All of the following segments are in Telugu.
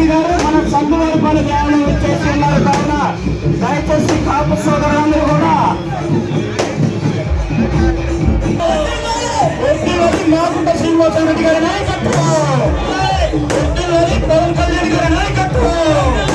సందువారిపాడు లక్ష్మి గారు మనం సందువారిపాడు గ్రామంలో వచ్చేసి ఉన్నారు కావున దయచేసి కాపు సోదరులందరూ కూడా ఒట్టిలోని మాగుంట శ్రీనివాస రెడ్డి గారి నాయకత్వం. ఒట్టిలోని పవన్ కళ్యాణ్ గారి నాయకత్వం.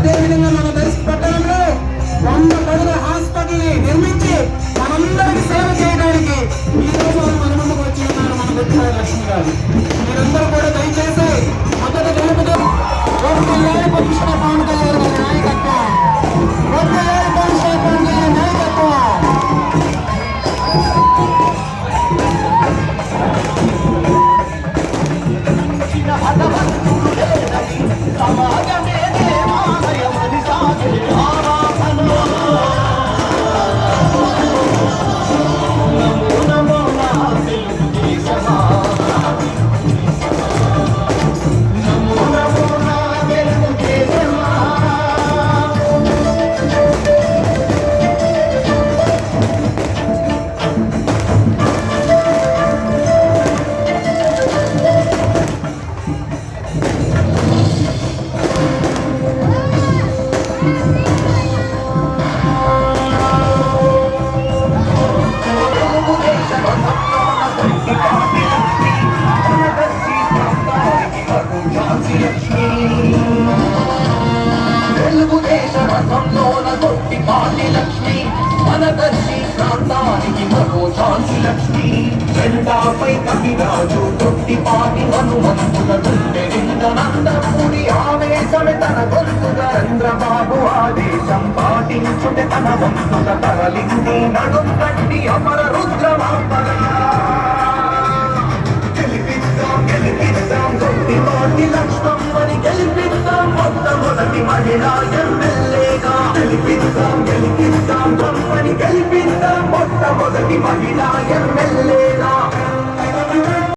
అదేవిధంగా మన దర్శక పట్టణంలో వంద పడుల హాస్పిటల్ నిర్మించి మనందరికీ సేవ చేయడానికి ఈ రోజు మన ముందుకు వచ్చి ఉన్నారు మన గుర్తురాయ లక్ష్మి గారు. మీరందరూ కూడా దయచేసి మొదటి గెలుపుతో ఒక్కసారి పక్షణ పవన్ కళ్యాణ్ గారి నాయకత్వం. ఒక్కసారి పక్షణ పవన్ కళ్యాణ్ నాయకత్వం. తెలుగుదేశ రథంలోన కొట్టి పాటి లక్ష్మి మన దర్శి ప్రాంతానికి మరో ఝాన్సీ లక్ష్మి. జెండాపై కవిరాజు కొట్టి పాటి హనుమంతుల గుండె నిందనందపూడి ఆవేశమే తన గొంతుగా చంద్రబాబు ఆదేశం పాటించుటే తన వంతుల తరలింది నడుం కట్టి అమర రుద్రమాపరయా గెలిపిస్తాం గెలిపిద్దాం పాటి మాటి గెలిపిస్తాం గెలిపిద్దాం మొట్టమొదటి మహిళా ఎమ్మెల్యేగా గెలిపిద్దాం గొప్పని గెలిపిద్దాం మొట్టమొదటి మహిళా ఎమ్మెల్యే